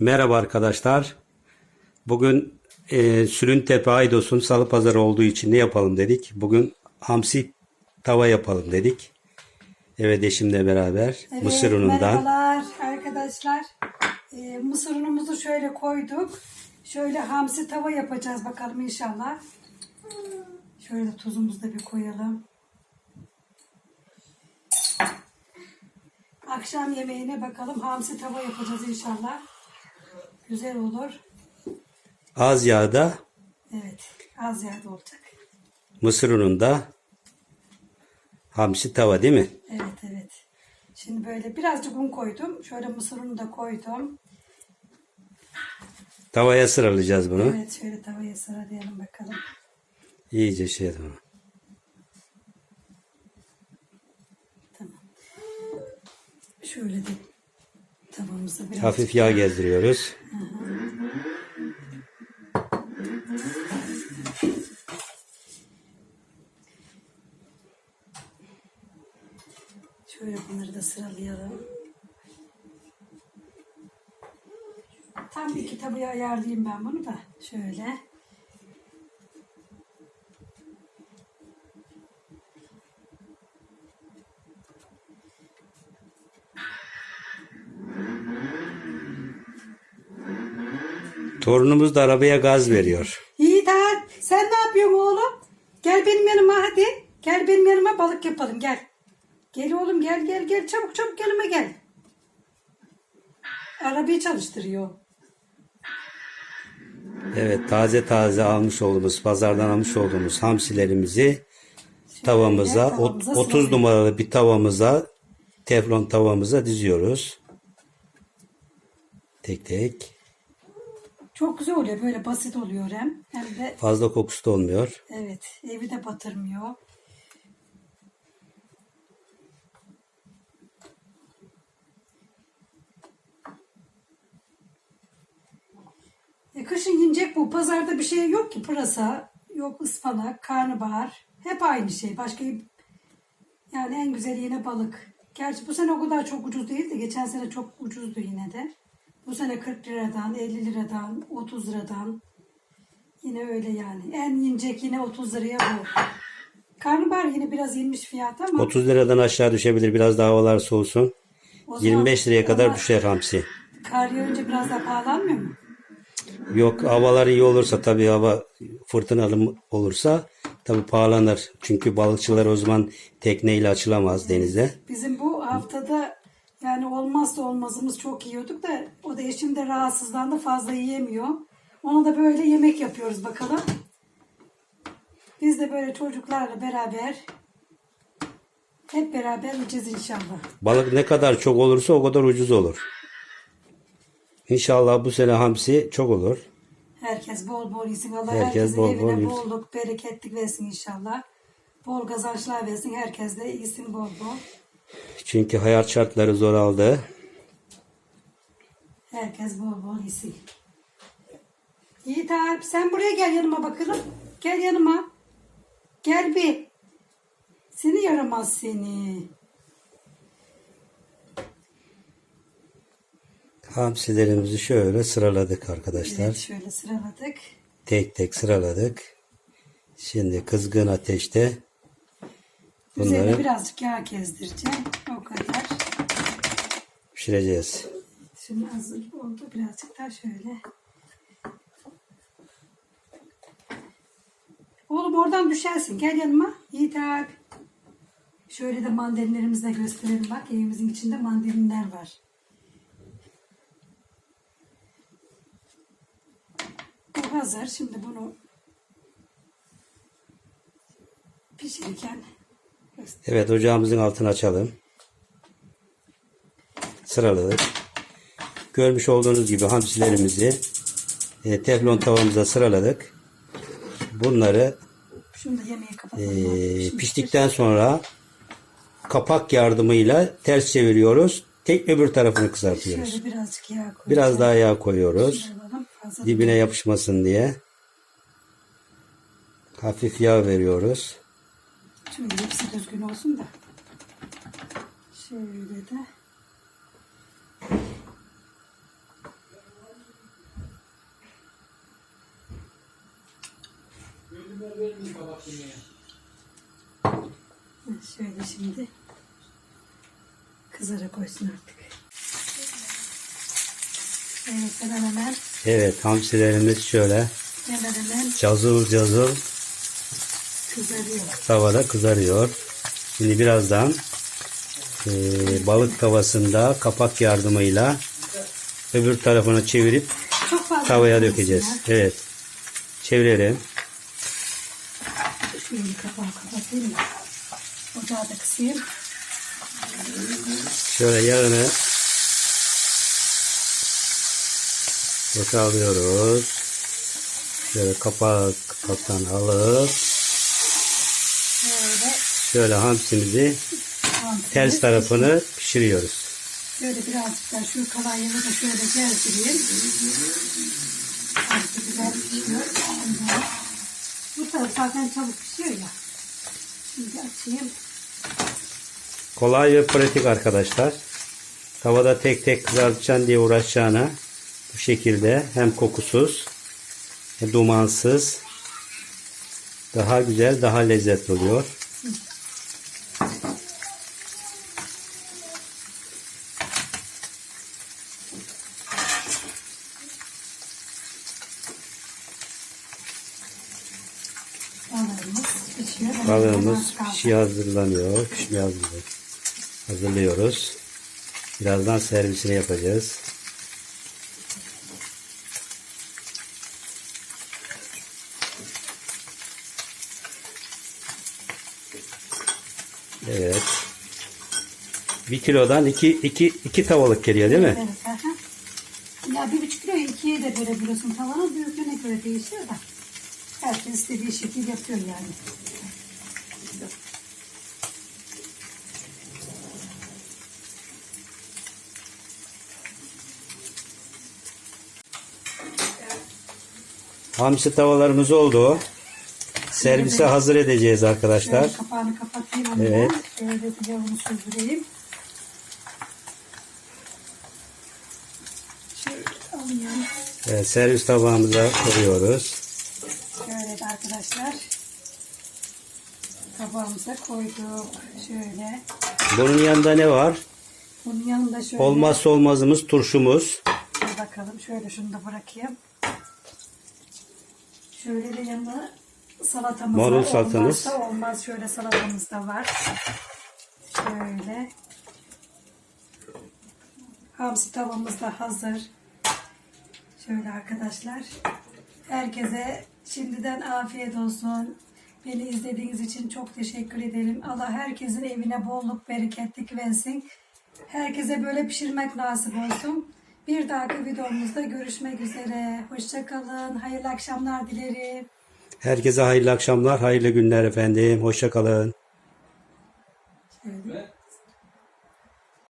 Merhaba arkadaşlar. Bugün e, Sürüntepe Aydos'un salı pazarı olduğu için ne yapalım dedik. Bugün hamsi tava yapalım dedik. Evet eşimle beraber Evet, mısır unundan. Merhabalar arkadaşlar. Ee, mısır unumuzu şöyle koyduk. Şöyle hamsi tava yapacağız bakalım inşallah. Şöyle tuzumuzu da bir koyalım. Akşam yemeğine bakalım hamsi tava yapacağız inşallah. Güzel olur. Az yağda Evet az yağda olacak. mısır ununda hamsi tava değil mi? Evet evet. Şimdi böyle birazcık un koydum. Şöyle mısır unu da koydum. Tavaya sıralayacağız bunu. Evet şöyle tavaya sıralayalım bakalım. İyice şey yapalım. Tamam. Şöyle de Hafif yağ gezdiriyoruz. şöyle bunları da sıralayalım. Tam iki tabaya ayarlayayım ben bunu da. Şöyle. Torunumuz da arabaya gaz veriyor. Yiğit Ağa, sen ne yapıyorsun oğlum? Gel benim yanıma hadi. Gel benim yanıma balık yapalım gel. Gel oğlum gel gel gel çabuk çabuk yanıma gel. Arabayı çalıştırıyor. Evet taze taze almış olduğumuz pazardan almış olduğumuz hamsilerimizi tavamıza ot- tavamıza 30 sıralıyoruz. numaralı bir tavamıza teflon tavamıza diziyoruz. Tek tek. Çok güzel oluyor böyle basit oluyor hem. Hem de Fazla kokusu da olmuyor. evet evi de batırmıyor. E kışın yiyecek bu. Pazarda bir şey yok ki. Pırasa, yok ıspanak, karnabahar. Hep aynı şey. Başka yani en güzeli yine balık. Gerçi bu sene o kadar çok ucuz değil de geçen sene çok ucuzdu yine de. Bu sene 40 liradan, 50 liradan, 30 liradan. Yine öyle yani. En yiyecek yine 30 liraya bu. Karnabahar yine biraz inmiş fiyat ama 30 liradan aşağı düşebilir biraz daha havalar soğusun. o zaman 25 liraya kadar ama düşer hamsi. Kar yağınca biraz daha pahalanmıyor mu? Yok havalar iyi olursa tabii hava fırtınalı olursa tabii pahalanır. Çünkü balıkçılar o zaman tekneyle açılamaz denize. Bizim bu haftada yani olmazsa olmazımız çok yiyorduk da o da eşim de rahatsızlandı fazla yiyemiyor. Ona da böyle yemek yapıyoruz bakalım. Biz de böyle çocuklarla beraber hep beraber yiyeceğiz inşallah. Balık ne kadar çok olursa o kadar ucuz olur. İnşallah bu sene hamsi çok olur. Herkes bol bol yesin. Allah Herkes herkesin bol evine bol bolluk, bereketlik versin inşallah. Bol kazançlar versin. Herkes de yesin bol bol. Çünkü hayat şartları zor aldı. Herkes bol bol yesin. Yiğit abi sen buraya gel yanıma bakalım. Gel yanıma. Gel bir. Seni yaramaz seni. Hamsilerimizi şöyle sıraladık arkadaşlar. Evet şöyle sıraladık. Tek tek sıraladık. Şimdi kızgın ateşte Üzerine bunları birazcık yağ gezdireceğim. Pişireceğiz. Şimdi hazır oldu. Birazcık daha şöyle. Oğlum oradan düşersin. Gel yanıma. Yiğit abi. Şöyle de mandalinlerimizi de gösterelim. Bak evimizin içinde mandalinler var. Bu hazır. Şimdi bunu pişirirken Evet ocağımızın altını açalım. Sıraladık. Görmüş olduğunuz gibi hamsilerimizi e, teflon tavamıza sıraladık. Bunları e, piştikten sonra kapak yardımıyla ters çeviriyoruz. Tek öbür tarafını kızartıyoruz. Şöyle birazcık yağ koyacağım. Biraz daha yağ koyuyoruz. Dibine yapışmasın diye. Hafif yağ veriyoruz. Şöyle hepsi düzgün olsun da. Şöyle de. Şöyle şimdi kızara koysun artık. Evet hemen hemen Evet hamsilerimiz şöyle hemen hemen cazır cazır kızarıyor. tavada kızarıyor. Şimdi birazdan eee, balık tavasında kapak yardımıyla öbür tarafını çevirip Çok fazla tavaya dökeceğiz. ya. Evet. Çevirelim. Şöyle kapağı kapatayım da. Ocağı da kısayım. Şöyle yağını boşalıyoruz. Şöyle kapak kapaktan alıp Şöyle şöyle hamsimizi ters tarafını pişiriyoruz. Şöyle birazcık da şu kalan yağı da şöyle gezdireyim. Artık güzel pişiyor. Ondan. Bu taraf zaten çabuk pişiyor ya. Şimdi açayım. Kolay ve pratik arkadaşlar. Tavada tek tek kızartacaksın diye uğraşacağına bu şekilde hem kokusuz hem dumansız daha güzel daha lezzetli oluyor. Balığımız pişiyor. Hemen Balığımız az kaldı. pişi hazırlanıyor. Pişmeye hazırlıyor. hazırlıyoruz. Birazdan servisini yapacağız. Evet. Bir kilodan iki, iki, iki tavalık geliyor değil mi? Evet. Ya bir buçuk kilo ikiye de bölebiliyorsun. Tavanın büyüklüğüne göre değişiyor da. Herkes istediği şekil yapıyor yani. Hamsi tavalarımız oldu. Servise hazır edeceğiz arkadaşlar. Şöyle kapağını kapatayım onu Evet. Şöyle pilavını süzdüreyim. Şöyle alayım. Evet, servis tabağımıza koyuyoruz. Şöyle arkadaşlar. Tabağımıza koyduk. Şöyle. Bunun yanında ne var? Bunun yanında şöyle. Olmazsa olmazımız turşumuz. Bir bakalım. Şöyle şunu da bırakayım. Şöyle de yanında salatamız Marul var. salatamız. Olmazsa olmaz. Şöyle salatamız da var. Şöyle. Hamsi tavamız da hazır. Şöyle arkadaşlar. Herkese şimdiden afiyet olsun. Beni izlediğiniz için çok teşekkür ederim. Allah herkesin evine bolluk, bereketlik versin. Herkese böyle pişirmek nasip olsun. Bir dahaki videomuzda görüşmek üzere. Hoşçakalın. Hayırlı akşamlar dilerim. Herkese hayırlı akşamlar, hayırlı günler efendim. Hoşça kalın.